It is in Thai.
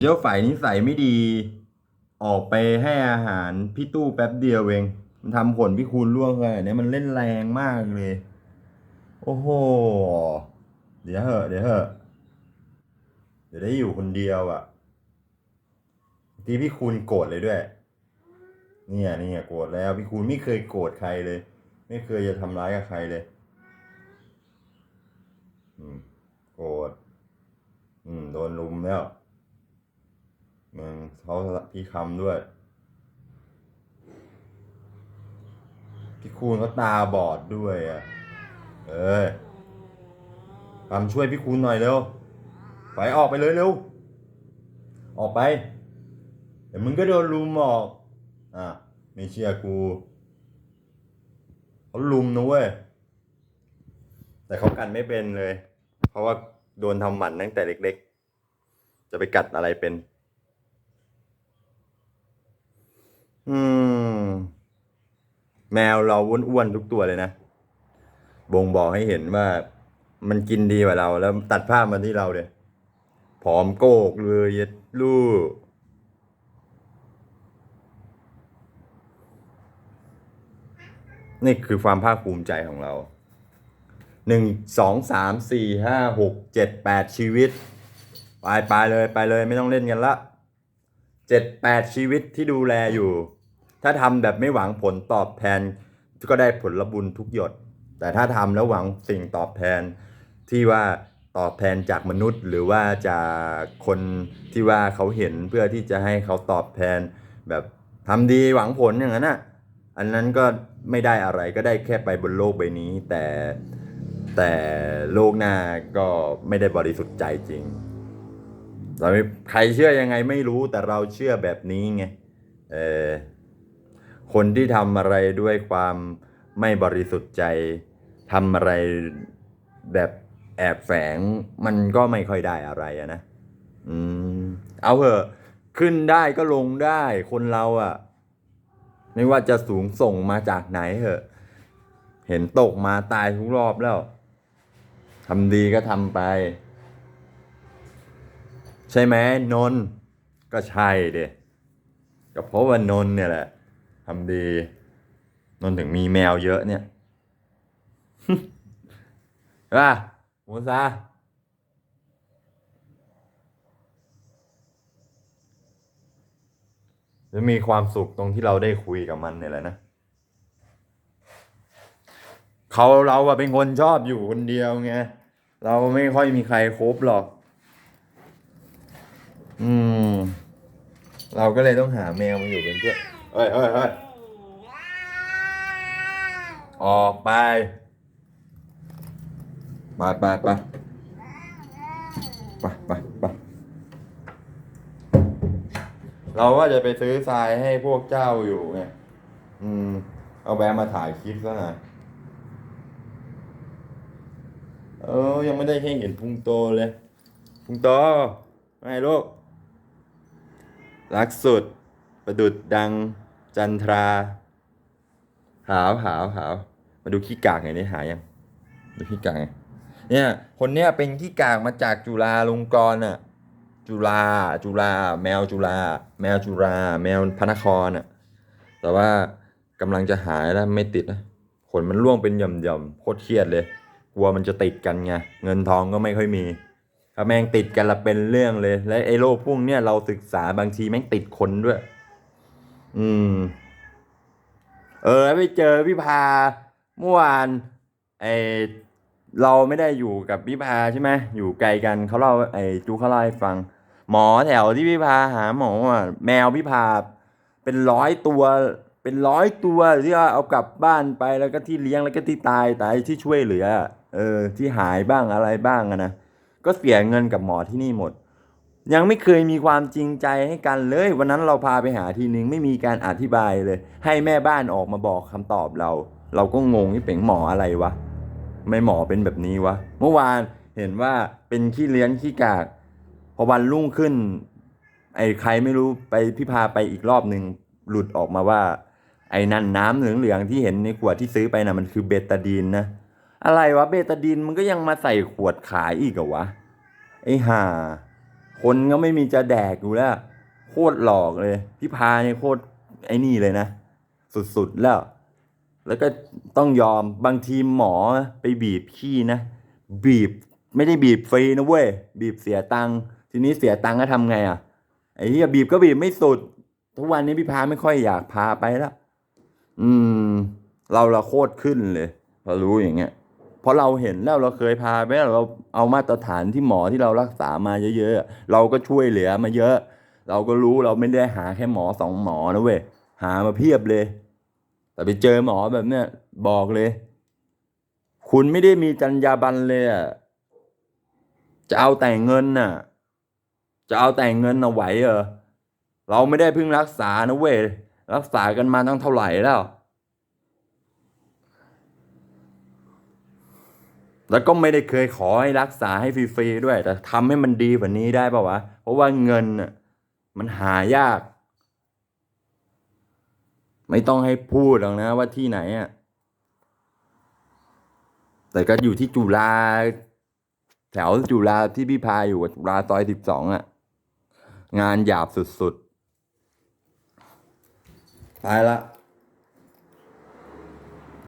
เจ้าฝ่ายนิสัยไม่ดี ออกไปให้อาหารพี่ตู้แป๊บเดียวเองมันทำผลพี่คูณล่วงเลยเนี่ยมันเล่นแรงมากเลย โอ้โห เดี๋ยวเหอะ เดี๋ยวเหอะ เดี๋ยวได้อยู่คนเดียวอะ่ะทีพี่คูณโกรธเลยด้วย เนี่ยเนี่ยโกรธแล้วพี่คูณไม่เคยโกรธใครเลย ไม่เคยจะทำร้ายกับใครเลย อืมโกรธอืมโดนลุมแล้ว มึงเขาพี่คำด้วย พี่คูณเขาตาบอดด้วยอะ เอ้ยคำช่วยพี่คูณหน่อยเร็ว ไปออกไปเลยเร็ว ออกไป เดี๋ยวมึงก็โดนลุมออก อะ ไม่เชื่อกู เขาลุมนะเว้ย แต่เขากันไม่เป็นเลย เพราะว่าโดนทำหมันตั้งแต่เล็กๆ จะไปกัดอะไรเป็น อืม แมวเราอ้วนๆทุกตัวเลยนะบ่งบอกให้เห็นว่า มันกินดีกว่าเรา แล้วตัดภาพมาที่เราเลยผอมโกกเลยเย็ดลูกนี่คือความภาคภูมิใจของเราหนึ่งสองสามสี่ห้าหกเจ็ดแปดชีวิต ไปไปเลยไปเลยไม่ต้องเล่นกันละเจ็ดแปดชีวิตที่ดูแลอยู่ ถ้าทำแบบไม่หวังผลตอบแทน ก็ได้ผลบุญทุกหยด แต่ถ้าทำแล้วหวังสิ่งตอบแทนที่ว่าตอบแทนจากมนุษย์ หรือว่าจากคนที่ว่าเขาเห็นเพื่อที่จะให้เขาตอบแทน แบบทำดีหวังผลอย่างนั้นอะอันนั้นก็ไม่ได้อะไรก็ได้แค่ไปบนโลกใบนี้ แต่แต่โลกหน้าก็ไม่ได้บริสุทธิ์ใจจริงเราใครเชื่อยังไงไม่รู้แต่เราเชื่อแบบนี้ไงเออ คนที่ทำอะไรด้วยความไม่บริสุทธิ์ใจทำอะไรแบบแอบแฝงมันก็ไม่ค่อยได้อะไรอะนะอืมเอาเถอะขึ้นได้ก็ลงได้ คนเราอะไม่ว่าจะสูงส่งมาจากไหนเหอะ เห็นตกมาตายทุกรอบแล้วทำดีก็ทำไป ใช่ไหมนนก็ใช่เด็ก็เพราะว่านนเนี่ยแหละ ทำดีนนถึงมีแมวเยอะเนี่ยใช่ป่ะโมซาจะมีความสุขตรงที่เราได้คุยกับมันเนี่ยแหละนะเขาเราอะเป็นคนชอบอยู่คนเดียวไงเราไม่ค่อยมีใครคบหรอก อืม เราก็เลยต้องหาแมวมาอยู่เป็นเพื่อน เฮ้ยเฮ้ยเฮ้ยออกไปไปไปไปไปไปไปเราว่าจะไปซื้อทรายให้พวกเจ้าอยู่ไง อืม เอาแวะมาถ่ายคลิปซะหน่อยเออ ยังไม่ได้ให้เห็นพุงโตเลยพุงโตไงลูกรักสุด ประดุดดัง จันทรา หาวหาวหาวมาดูขี้กากหน่อยนี่หายังดูขี้กากไงเนี่ยคนเนี้ยเป็นขี้กากมาจากจุฬาลงกรณ์อะ จุฬาจุฬาแมวจุฬาแมวจุฬาแมวพระนครอะ แต่ว่ากำลังจะหายแล้วไม่ติดนะขนมันร่วงเป็นหย่อมๆโคตรเครียดเลย กลัวมันจะติดกันไงเงินทองก็ไม่ค่อยมีถ้าแม่งติดกันละเป็นเรื่องเลย และไอ้โรคพวกเนี้ยเราศึกษาบางทีแม่งติดคนด้วย อืม เออไปเจอพี่พาเมื่อวานไอเราไม่ได้อยู่กับพี่พาใช่ไหมอยู่ไกลกันเขาเล่าไอจูเขาเล่าให้ฟัง หมอแถวที่พี่พาหาหมออะแมวพี่พาเป็นร้อยตัว เป็นร้อยตัวที่เอากลับบ้านไปแล้วก็ที่เลี้ยงแล้วก็ที่ตายต่ไอ้ที่ช่วยเหลือ เออ ที่หายบ้างอะไรบ้างอะนะก็เสียเงินกับหมอที่นี่หมด ยังไม่เคยมีความจริงใจให้กันเลย วันนั้นเราพาไปหาทีนึงไม่มีการอธิบายเลย ให้แม่บ้านออกมาบอกคำตอบเรา เราก็งงนี่เป็นหมออะไรวะไม่หมอเป็นแบบนี้วะเมื่อวานเห็นว่าเป็นขี้เลี้ยงขี้กากพอวันรุ่งขึ้น ไอ้ใครไม่รู้ไปพี่พาไปอีกรอบหนึ่งหลุดออกมาว่า ไอ้นั่นน้ำเหลืองๆที่เห็นในขวดที่ซื้อไปน่ะมันคือเบตาดีนนะอะไรวะเบตาดีนมันก็ยังมาใส่ขวดขายอีกเหรอวะไอ้ห่า คนก็ไม่มีจะแดกอยู่แล้ว โคตรหลอกเลย พี่พาเนี่ยโคตรไอ้นี่เลยนะ สุดๆแล้ว แล้วก็ต้องยอมบางทีหมอไปบีบขี้นะ บีบไม่ได้บีบฟรีนะเว้ย บีบเสียตังค์ทีนี้เสียตังค์ก็ทำไงอะไอ้เหี้ยบีบก็บีบไม่สุด ทุกวันนี้พี่พาไม่ค่อยอยากพาไปแล้วอืม เราเราโคตรขึ้นเลยพอรู้อย่างเงี้ย พราะเราเห็นแล้วเราเคยพาไปแล้วเราเอามาตรฐานที่หมอที่เรารักษามาเยอะๆ เราก็ช่วยเหลือมาเยอะ เราก็รู้เราไม่ได้หาแค่หมอสองหมอนะเว้ยหามาเพียบเลย แต่ไปเจอหมอแบบเนี้ยบอกเลย คุณไม่ได้มีจรรยาบรรณเลยอะจะเอาแต่เงินน่ะ จะเอาแต่เงินเอาไหวเหรอเราไม่ได้เพิ่งรักษานะเว้ยรักษากันมาตั้งเท่าไหร่แล้ว แล้วก็ไม่ได้เคยขอให้รักษาให้ฟรีๆด้วย แต่ทำให้มันดีกว่านี้ได้ป่าวะ เพราะว่าเงินมันหายาก ไม่ต้องให้พูดหรอกนะว่าที่ไหนอะแต่ก็อยู่ที่จุฬาแถวจุฬาที่พี่พาอยู่จุฬาซอยสิบสองอะ งานหยาบสุดๆ ไปละ